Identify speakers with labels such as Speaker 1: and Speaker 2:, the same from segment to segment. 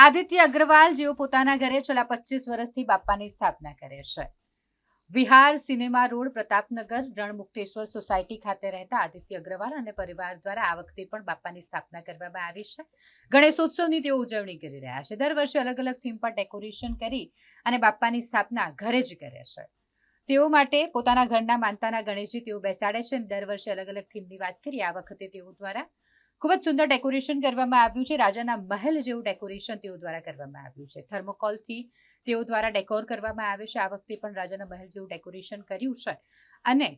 Speaker 1: આદિત્ય અગ્રવાલ જેઓ પોતાના ઘરે છેલ્લા પચીસ વર્ષથી બાપાની સ્થાપના કરે છે. Vihar cinema road, Pratapnagar, Ranmukteshwar society ખાતે રહેતા આદિત્ય અગ્રવાલ અને પરિવાર દ્વારા આ વખતે પણ બાપ્પાની સ્થાપના કરવામાં આવી છે. ગણેશોત્સવની તેઓ ઉજવણી કરી રહ્યા છે. દર વર્ષે અલગ અલગ થીમ પર ડેકોરેશન કરી અને બાપ્પાની સ્થાપના ઘરે જ કરે છે. તેઓ માટે પોતાના ઘરના માનતાના ગણેશજી તેઓ બેસાડે છે અને દર વર્ષે અલગ અલગ થીમની વાત કરી આ વખતે તેઓ દ્વારા ખૂબ જ સુંદર ડેકોરેશન કરવામાં આવ્યું છે. રાજાના મહેલ જેવું ડેકોરેશન તેઓ દ્વારા કરવામાં આવ્યું છે. થર્મોકોલથી તેઓ દ્વારા ડેકોર કરવામાં આવે છે. આ વખતે પણ રાજાના મહેલ જેવું ડેકોરેશન કર્યું છે અને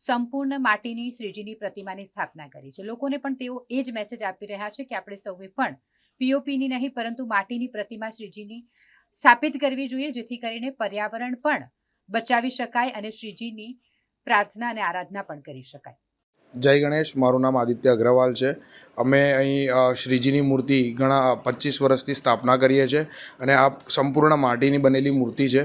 Speaker 1: સંપૂર્ણ માટીની શ્રીજીની પ્રતિમાની સ્થાપના કરી છે. લોકોને પણ તેઓ એ જ મેસેજ આપી રહ્યા છે કે આપણે સૌએ પણ પીઓપીની નહીં, પરંતુ માટીની પ્રતિમા શ્રીજીની સ્થાપિત કરવી જોઈએ, જેથી કરીને પર્યાવરણ પણ બચાવી શકાય અને શ્રીજીની પ્રાર્થના અને આરાધના પણ કરી શકાય.
Speaker 2: જય ગણેશ, મારું નામ આદિત્ય અગ્રવાલ છે. અમે અહીં શ્રીજીની મૂર્તિ ઘણા પચીસ વર્ષથી સ્થાપના કરીએ છીએ અને આ સંપૂર્ણ માટીની બનેલી મૂર્તિ છે.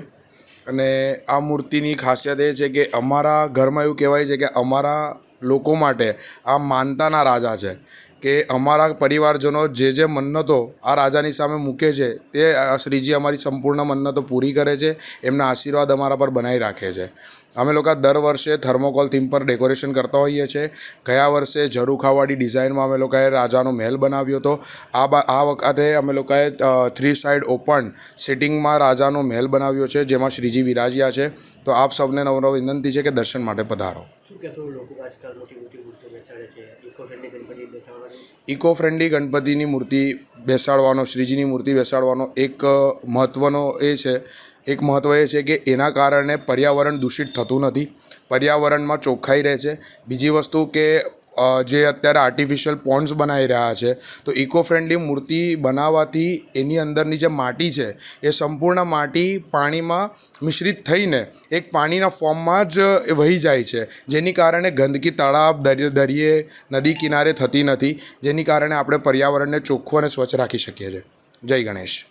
Speaker 2: અને આ મૂર્તિની ખાસિયત એ છે કે અમારા ઘરમાં એવું કહેવાય છે કે અમારા લોકો માટે આ માનતાના રાજા છે. કે અમારા પરિવારજનો જે જે મન્નતો આ રાજાની સામે મૂકે છે, તે શ્રીજી અમારી સંપૂર્ણ મન્નતો પૂરી કરે છે, એમના આશીર્વાદ અમારા પર બનાવી રાખે છે. અમે લોકો દર વર્ષે થર્મોકોલ થીમ પર ડેકોરેશન કરતા હોઈએ છીએ ગયા વર્ષે ઝરૂખાવાડી ડિઝાઇનમાં અમે લોકોએ રાજાનો મહેલ બનાવ્યો હતો. આ આ વખતે અમે લોકોએ થ્રી સાઇડ ઓપન સિટિંગમાં રાજાનો મહેલ બનાવ્યો છે, જેમાં શ્રીજી વિરાજ્યા છે. તો આપ સૌને નવરો વિનંતી છે કે દર્શન માટે પધારો.
Speaker 3: શું ઇકો ફ્રેન્ડલી
Speaker 2: ગણપતિની મૂર્તિ બેસાડવાનો, શ્રીજીની મૂર્તિ બેસાડવાનો એક મહત્ત્વનો એ છે. એક મહત્ત્વ એ છે કે એના કારણે પર્યાવરણ દૂષિત થતું નથી. પર્યાવરણમાં ચોખ્ખાઈ રહે છે. બીજી વસ્તુ કે જે અત્યારે આર્ટિફિશિયલ પોન્ડ્સ બનાવી રહ્યા છે, તો ઇકો ફ્રેન્ડલી મૂર્તિ બનાવવાથી એની અંદરની જે માટી છે, એ સંપૂર્ણ માટી પાણીમાં મિશ્રિત થઈને એક પાણીના ફોર્મમાં જ વહી જાય છે. જેની કારણે ગંદકી, તળાવ દરિયે, નદી કિનારે થતી નથી. જેની કારણે આપણે પર્યાવરણને ચોખ્ખું અને સ્વચ્છ રાખી શકીએ છીએ. જય ગણેશ.